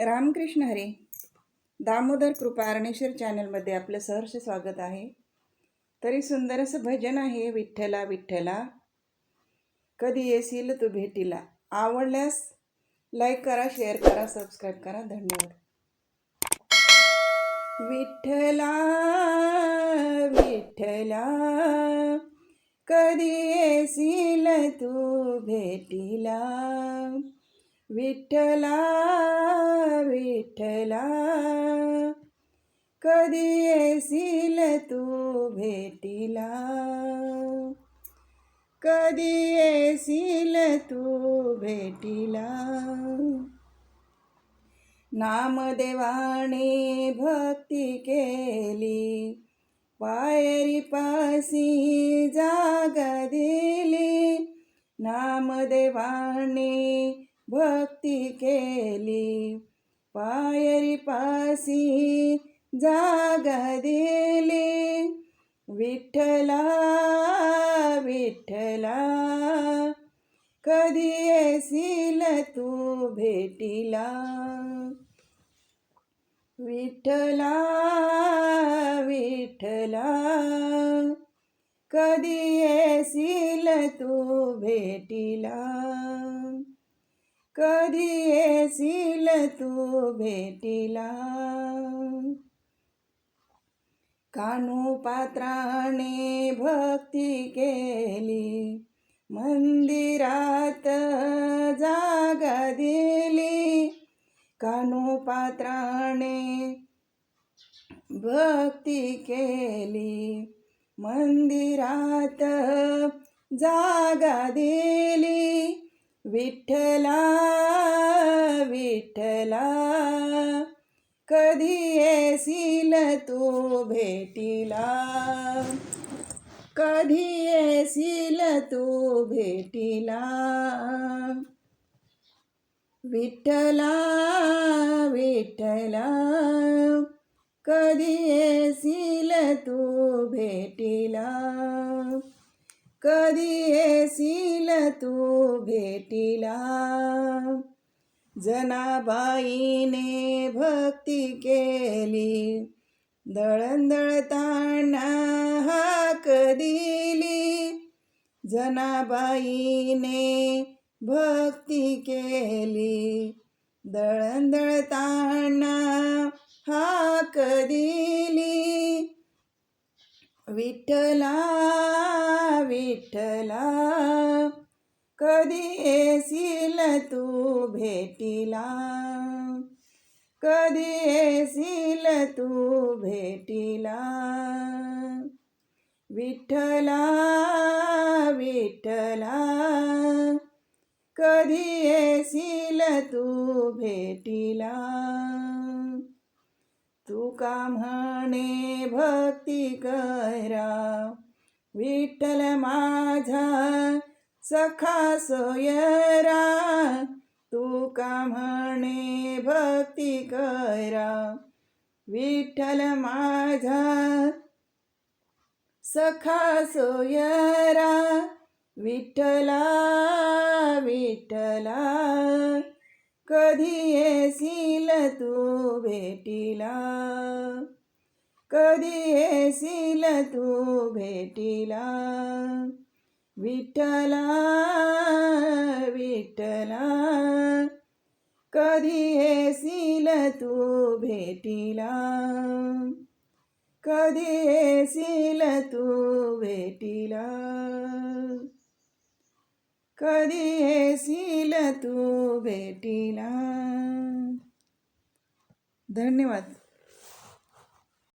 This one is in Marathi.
रामकृष्ण हरी दामोदर कृपा अरणेश्वर चॅनलमध्ये आपलं सहर्ष स्वागत आहे. तरी सुंदर असं भजन आहे विठ्ठला विठ्ठला. कधी येशील तू भेटीला? आवडल्यास लाईक करा शेअर करा सबस्क्राईब करा. धन्यवाद. विठ्ठला विठ्ठला. कधी येशील तू भेटीला? विठ्ठला विठ्ठला कधी येशील तू भेटीला? कधी येशील तू भेटीला? नामदेवाने भक्ती केली पायरी पासी जागा दिली. नामदेवाने भक्ती केली. पायरी पासी जागा दिली. विठ्ठला विठ्ठला कधी येशील तू भेटीला? विठ्ठला विठ्ठला कधी येशील तू भेटीला? कधी येशील तू भेटीला? कानू पात्राने भक्ती केली मंदिरात जागा दिली. कानू पात्राने भक्ती केली मंदिरात जागा दिली. विठ्ठला विठ्ठला कधी येशील तू भेटीला? कधी येशील तू भेटीला? विठ्ठला विठ्ठला कधी येशील तू भेटीला? कधी येशील तू भेटीला? जनाबाईने भक्ती केली दळणदळताना हाक दिली. जनाबाईने भक्ती केली दळणदळताना हाक दिली. विठ्ठला विठ्ठला कधी येशील तू भेटीला? कधी येशील तू भेटीला? विठ्ठला विठ्ठला कधी येशील तू भेटीला? तू का म्हणे भक्ती करा. विठ्ठल माझा सखा सोयरा. तू का म्हणे भक्ती करा. विठ्ठल माझा सखा सोयरा. विठ्ठला विठ्ठला कधी येशील तू भेटीला? कधी येशील तू भेटीला? विठ्ठला विठ्ठला कधी येशील तू भेटीला? कधी येशील तू भेटीला? कधी येशील तू भेटीला? धन्यवाद.